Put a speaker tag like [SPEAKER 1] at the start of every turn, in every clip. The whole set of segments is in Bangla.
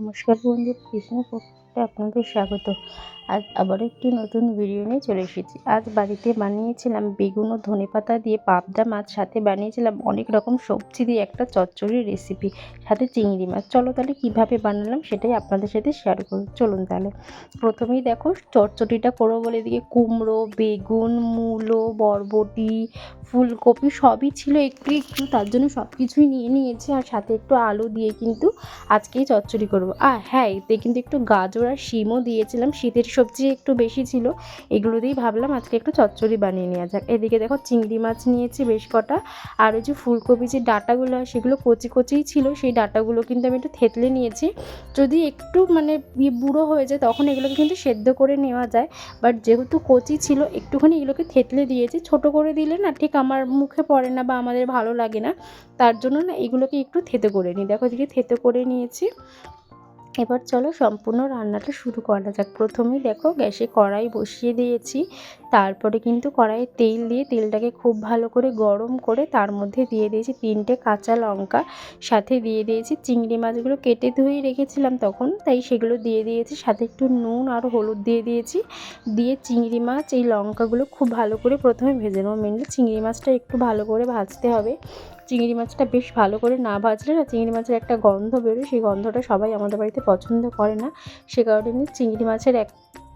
[SPEAKER 1] নমস্কার বন্ধুরা কৃষ্ণ আপনাদের স্বাগত। আজ আবার একটি নতুন ভিডিও নিয়ে চলে এসেছি। আজ বাড়িতে বানিয়েছিলাম বেগুন ও ধনেপাতা দিয়ে পাবদা মাছ, সাথে বানিয়েছিলাম অনেক রকম সবজি দিয়ে একটা চচ্চড়ির রেসিপি সাথে চিংড়ি মাছ। চলো তাহলে কীভাবে বানালাম সেটাই আপনাদের সাথে শেয়ার করুন চলুন তাহলে। প্রথমেই দেখো, চচ্চড়িটা করব বলে এদিকে কুমড়ো, বেগুন, মূলো, বরবটি, ফুলকপি সবই ছিল একটু একটু, তার জন্য সব কিছুই নিয়ে নিয়েছি আর সাথে একটু আলু দিয়ে কিন্তু আজকেই চচ্চড়ি করব। আর হ্যাঁ এতে কিন্তু একটু গাজর আর শিমও দিয়েছিলাম, শীতের সবজি একটু বেশি ছিল, এগুলো দিয়েই ভাবলাম আজকে একটু চচ্চড়ি বানিয়ে নেওয়া যাক। এদিকে দেখো চিংড়ি মাছ নিয়েছি বেশ কটা, আর ওই যে ফুলকপি যে ডাটাগুলো হয় সেগুলো কচি কচিই ছিল, সেই ডাটাগুলো কিন্তু আমি একটু থেতলে নিয়েছি। যদি একটু মানে বুড়ো হয়ে যায় তখন এগুলোকে কিন্তু সেদ্ধ করে নেওয়া যায়, বাট যেহেতু কচি ছিল একটুখানি এগুলোকে থেতলে দিয়েছি, ছোট করে দিলে না ঠিক আমার মুখে পড়ে না বা আমাদের ভালো লাগে না, তার জন্য না এগুলোকে একটু থেতো করে নিই। দেখো এদিকে থেতো করে নিয়েছি। এবার চলো সম্পূর্ণ রান্নাটা শুরু করা যাক। প্রথমেই দেখো গ্যাসে কড়াই বসিয়ে দিয়েছি। তারপরে কিন্তু কড়াইয়ে তেল দিয়ে তেলটাকে খুব ভালো করে গরম করে তার মধ্যে দিয়ে দিয়েছি তিনটে কাঁচা লঙ্কা। সাথে দিয়ে দিয়েছি চিংড়ি মাছগুলো কেটে ধুয়ে রেখেছিলাম তখন, তাই সেগুলো দিয়ে দিয়েছি। সাথে একটু নুন আর হলুদ দিয়ে দিয়েছি। দিয়ে চিংড়ি মাছ, এই লঙ্কাগুলো খুব ভালো করে প্রথমে ভেজে নেব। মেনলি চিংড়ি মাছটা একটু ভালো করে ভাজতে হবে। চিংড়ি মাছটা বেশ ভালো করে না ভাজলে না চিংড়ি মাছের একটা গন্ধ বেরোয়। সেই গন্ধটা সবাই আমাদের বাড়িতে পছন্দ করে না। সে কারণে আমি চিংড়ি মাছের এক,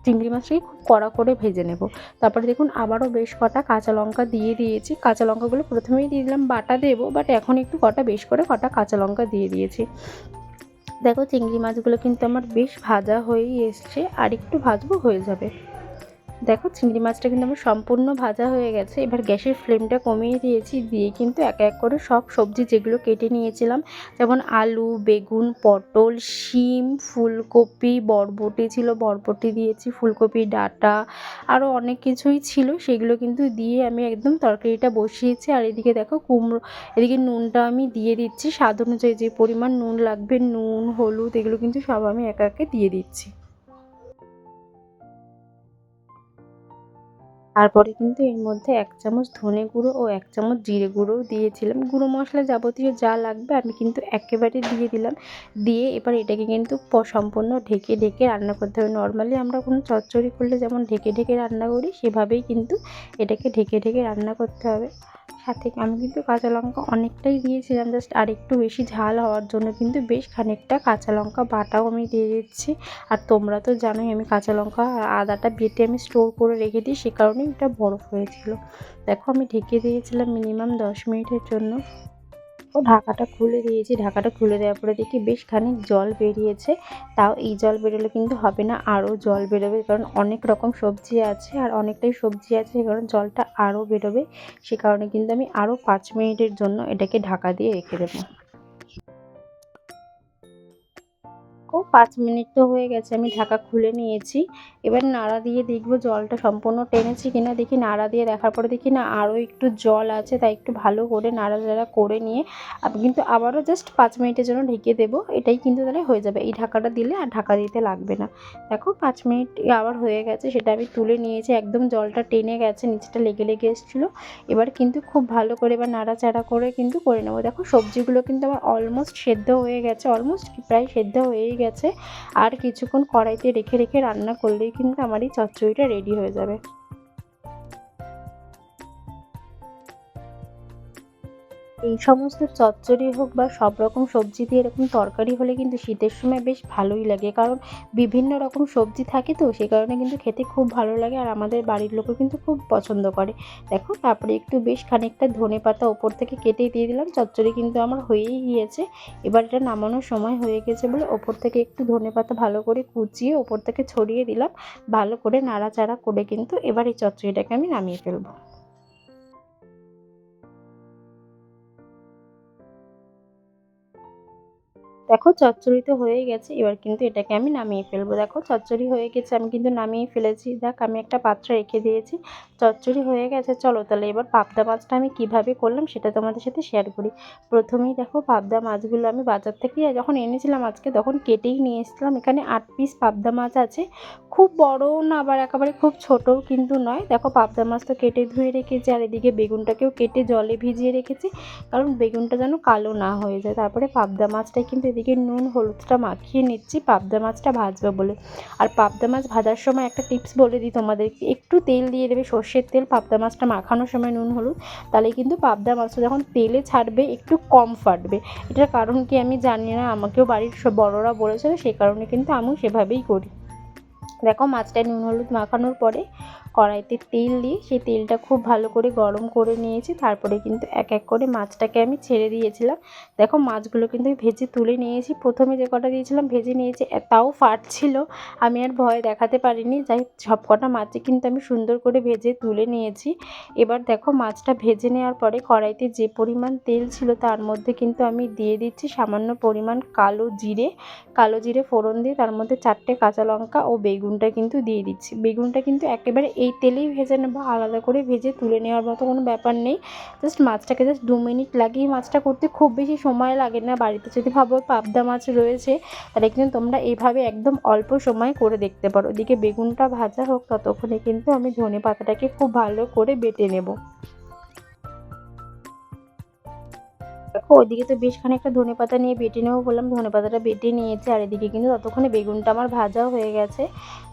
[SPEAKER 1] চিংড়ি মাছটাকে খুব কড়া করে ভেজে নেব। তারপরে দেখুন আবারও বেশ কটা কাঁচা লঙ্কা দিয়ে দিয়েছি। কাঁচা লঙ্কাগুলো প্রথমেই দিয়ে দিলাম, বাটা দেবো বাট এখন একটু কটা, বেশ করে কটা কাঁচা লঙ্কা দিয়ে দিয়েছি। দেখো চিংড়ি মাছগুলো কিন্তু আমার বেশ ভাজা হয়েই এসছে, আর একটু ভাজবো হয়ে যাবে। দেখো চিংড়ি মাছটা কিন্তু আমার সম্পূর্ণ ভাজা হয়ে গেছে। এবার গ্যাসের ফ্লেমটা কমিয়ে দিয়েছি, দিয়ে কিন্তু এক এক করে সব সবজি যেগুলো কেটে নিয়েছিলাম, যেমন আলু, বেগুন, পটল, শিম, ফুলকপি, বরবটি ছিল, বরবটি দিয়েছি, ফুলকপি, ডাঁটা আরও অনেক কিছুই ছিল, সেগুলো কিন্তু দিয়ে আমি একদম তরকারিটা বসিয়েছি। আর এদিকে দেখো কুমড়ো, এদিকে নুনটা আমি দিয়ে দিচ্ছি, স্বাদ অনুযায়ী যে পরিমাণ নুন লাগবে, নুন, হলুদ, এগুলো কিন্তু সব আমি একে একে দিয়ে দিচ্ছি। তারপরে কিন্তু এর মধ্যে এক চামচ ধনে গুঁড়ো ও এক চামচ জিরে গুঁড়োও দিয়েছিলাম। গুঁড়ো মশলা যাবতীয় যা লাগবে আমি কিন্তু একেবারে দিয়ে দিলাম। দিয়ে এবার এটাকে কিন্তু সম্পূর্ণ ঢেকে ঢেকে রান্না করতে হবে। নর্মালি আমরা কোনো চচ্চড়ি করলে যেমন ঢেকে ঢেকে রান্না করি, সেভাবেই কিন্তু এটাকে ঢেকে ঢেকে রান্না করতে হবে। সাথে আমি কিন্তু কাঁচা লঙ্কা অনেকটাই দিয়েছিলাম জাস্ট আর একটু বেশি ঝাল হওয়ার জন্য কিন্তু বেশ খানিকটা কাঁচা লঙ্কা বাটাও আমি দিয়ে দিচ্ছি। আর তোমরা তো জানোই আমি কাঁচা লঙ্কা আর আদাটা বেটে আমি স্টোর করে রেখে দিই, সে কারণেই এটা বরফ হয়েছিল। দেখো আমি ঢেকে দিয়েছিলাম মিনিমাম দশ মিনিটের জন্য। ও ঢাকাটা খুলে দিয়েছি। ঢাকাটা খুলে দেওয়ার পরে দেখি বেশ খানিক জল বেরিয়েছে। তাও এই জল বেরোলে কিন্তু হবে না, আরও জল বেরোবে। কারণ অনেক রকম সবজি আছে আর অনেকটাই সবজি আছে, কারণ জলটা আরও বেরোবে। সে কারণে কিন্তু আমি আরও পাঁচ মিনিটের জন্য এটাকে ঢাকা দিয়ে রেখে দেবো। ও পাঁচ মিনিট তো হয়ে গেছে, আমি ঢাকা খুলে নিয়েছি। এবার নাড়া দিয়ে দেখব জলটা সম্পূর্ণ টেনেছি কিনা। দেখি নাড়া দিয়ে দেখার পরে দেখি না আরও একটু জল আছে, তাই একটু ভালো করে নাড়াচাড়া করে নিয়ে আমি কিন্তু আবারও জাস্ট পাঁচ মিনিটের জন্য ঢেকে দেবো। এটাই কিন্তু তাহলে হয়ে যাবে। এই ঢাকাটা দিলে আর ঢাকা দিতে লাগবে না। দেখো পাঁচ মিনিট আবার হয়ে গেছে, সেটা আমি তুলে নিয়েছি। একদম জলটা টেনে গেছে, নিচেটা লেগে লেগে এসেছিল। এবার কিন্তু খুব ভালো করে এবার নাড়াচাড়া করে কিন্তু করে নেব। দেখো সবজিগুলো কিন্তু আমার অলমোস্ট সেদ্ধ হয়ে গেছে অলমোস্ট প্রায় সেদ্ধ হয়েই গেছে আর কিছুক্ষণ কড়াইতে রেখে রেখে রান্না করলেই কিন্তু আমার এই চচ্চড়িটা রেডি হয়ে যাবে। এই সমস্ত চচ্চড়ি হোক বা সব রকম সবজি দিয়ে এরকম তরকারি হলে কিন্তু শীতের সময় বেশ ভালোই লাগে। কারণ বিভিন্ন রকম সবজি থাকে তো, সে কারণে কিন্তু খেতে খুব ভালো লাগে আর আমাদের বাড়ির লোকও কিন্তু খুব পছন্দ করে। দেখো, তারপরে একটু বেশ খানিকটা ধনে পাতা ওপর থেকে কেটে দিয়ে দিলাম। চচ্চড়ি কিন্তু আমার হয়েই গিয়েছে। এবার এটা নামানোর সময় হয়ে গেছে বলে ওপর থেকে একটু ধনে পাতা ভালো করে কুচিয়ে ওপর থেকে ছড়িয়ে দিলাম। ভালো করে নাড়াচাড়া করে কিন্তু এবার এই চচ্চড়িটাকে আমি নামিয়ে ফেলব। দেখো চচ্চড়ি তো হয়ে গেছে, এবার কিন্তু এটাকে আমি নামিয়ে ফেলব। দেখো চচ্চড়ি হয়ে গেছে, আমি কিন্তু নামিয়ে ফেলেছি। দেখ, আমি একটা পাত্রে রেখে দিয়েছি, চচ্চড়ি হয়ে গেছে। চলো তাহলে এবার পাবদা মাছটা আমি কীভাবে করলাম সেটা তোমাদের সাথে শেয়ার করি। প্রথমেই দেখো পাবদা মাছগুলো আমি বাজার থেকে যখন এনেছিলাম আজকে, তখন কেটেই নিয়ে এসেছিলাম। এখানে আট পিস পাবদা মাছ আছে। খুব বড়ও না, আবার একেবারে খুব ছোটও কিন্তু নয়। দেখো পাবদা মাছ তো কেটে ধুয়ে রেখেছি, আর এদিকে বেগুনটাকেও কেটে জলে ভিজিয়ে রেখেছি, কারণ বেগুনটা যেন কালো না হয়ে যায়। তারপরে পাবদা মাছটাই কিন্তু এদিকে নুন, হলুদটা মাখিয়ে নিচ্ছি, পাবদা মাছটা ভাজবে বলে। আর পাবদা মাছ ভাজার সময় একটা টিপস বলে দিই তোমাদেরকে। একটু তেল দিয়ে দেবে, সর্ষের তেল, পাবদা মাছটা মাখানোর সময় নুন, হলুদ, তাহলে কিন্তু পাবদা মাছটা যখন তেলে ছাড়বে, একটু কম ফাটবে। এটার কারণ কি আমি জানি না, আমাকেও বাড়ির সব বড়রা বলেছিল সেই কারণে কিন্তু আমিও সেভাবেই করি। দেখো মাছটা নুন, হলুদ মাখানোর পরে কড়াইতে তেল দিয়ে সেই তেলটা খুব ভালো করে গরম করে নিয়েছি। তারপরে কিন্তু এক এক করে মাছটাকে আমি ছেড়ে দিয়েছিলাম। দেখো মাছগুলো কিন্তু ভেজে তুলে নিয়েছি। প্রথমে যে কটা দিয়েছিলাম ভেজে নিয়েছি তাও ফাটছিল। আমি আর ভয় দেখাতে পারিনি। যাই সব কটা মাছই কিন্তু আমি সুন্দর করে ভেজে তুলে নিয়েছি। এবার দেখো মাছটা ভেজে নেওয়ার পরে কড়াইতে যে পরিমাণ তেল ছিল তার মধ্যে কিন্তু আমি দিয়ে দিচ্ছি সামান্য পরিমাণ কালো জিরে। কালো জিরে ফোড়ন দিয়ে তার মধ্যে চারটে কাঁচা লঙ্কা ও বেগুনটা কিন্তু দিয়ে দিচ্ছি। বেগুনটা কিন্তু একেবারে এই তেলেই ভেজে নেব, আলাদা করে ভেজে তুলে নেওয়ার মতো কোনো ব্যাপার নেই। জাস্ট মাছটাকে জাস্ট দু মিনিট লাগিয়ে মাছটা করতে খুব বেশি সময় লাগে না। বাড়িতে যদি ভাবো পাবদা মাছ রয়েছে, তাহলে কিন্তু তোমরা এইভাবে একদম অল্প সময় করে দেখতে পারো। ওদিকে বেগুনটা ভাজা হোক, ততক্ষণে কিন্তু আমি ধনে পাতাটাকে খুব ভালো করে বেটে নেব। দেখো, ওইদিকে তো বেশ খানিকটা ধনে পাতা নিয়ে বেটে নেব বললাম। ধনে পাতাটা বেটে নিয়েছি, আর এদিকে কিন্তু ততক্ষণে বেগুনটা আমার ভাজাও হয়ে গেছে।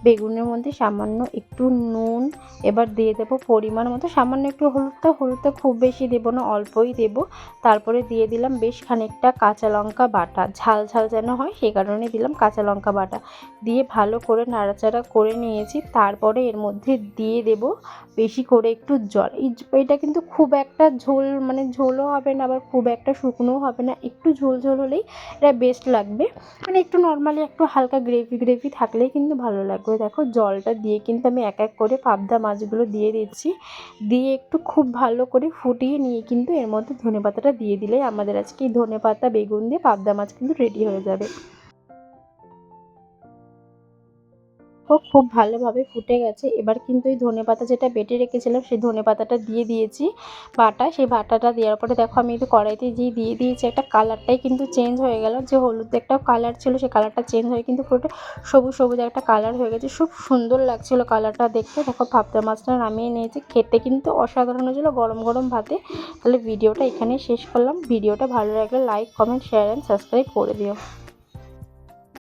[SPEAKER 1] বেগুনের মধ্যে সামান্য একটু নুন, এবার দিয়ে দেবো পরিমাণ মতো। সামান্য একটু হলুদটা হলুদটা খুব বেশি দেবো না, অল্পই দেবো। তারপরে দিয়ে দিলাম বেশ খানিকটা কাঁচা লঙ্কা বাটা। ঝাল ঝাল যেন হয়, সেই কারণে দিলাম কাঁচা লঙ্কা বাটা। দিয়ে ভালো করে নাড়াচাড়া করে নিয়েছি। তারপরে এর মধ্যে দিয়ে দেবো বেশি করে একটু জল। এটা কিন্তু খুব একটা ঝোল মানে ঝোলও হবে না, আবার খুব একটা শুকনোও হবে না, একটু ঝোল ঝোল হলেই এটা বেস্ট লাগবে। মানে একটু নর্মালি একটু হালকা গ্রেভি গ্রেভি থাকলেই কিন্তু ভালো লাগবে। দেখো জলটা দিয়ে কিন্তু আমি এক এক করে পাবদা মাছগুলো দিয়ে দিচ্ছি। দিয়ে একটু খুব ভালো করে ফুটিয়ে নিয়ে কিন্তু এর মধ্যে ধনে পাতাটা দিয়ে দিলেই আমাদের আজকে এই ধনে পাতা বেগুন দিয়ে পাবদা মাছ কিন্তু রেডি হয়ে যাবে। ও খুব ভালোভাবে ফুটে গেছে। এবার কিন্তু এই ধনে পাতা যেটা বেটে রেখেছিলাম, সেই ধনে পাতাটা দিয়ে দিয়েছি বাটা। সেই বাটাটা দেওয়ার পরে দেখো আমি একটু কড়াইতে যে দিয়ে দিয়েছি, একটা কালারটাই কিন্তু চেঞ্জ হয়ে গেল। যে হলুদ একটা কালার ছিল, সেই কালারটা চেঞ্জ হয়ে কিন্তু পুরোটা সবুজ সবুজ একটা কালার হয়ে গেছে। খুব সুন্দর লাগছিল কালারটা দেখতে। দেখো পাবদা মাছটা নামিয়ে নিয়েছি। খেতে কিন্তু অসাধারণ হয়েছিল গরম গরম ভাতে। তাহলে ভিডিওটা এখানেই শেষ করলাম। ভিডিওটা ভালো লাগলে like comment share and subscribe করে দিও।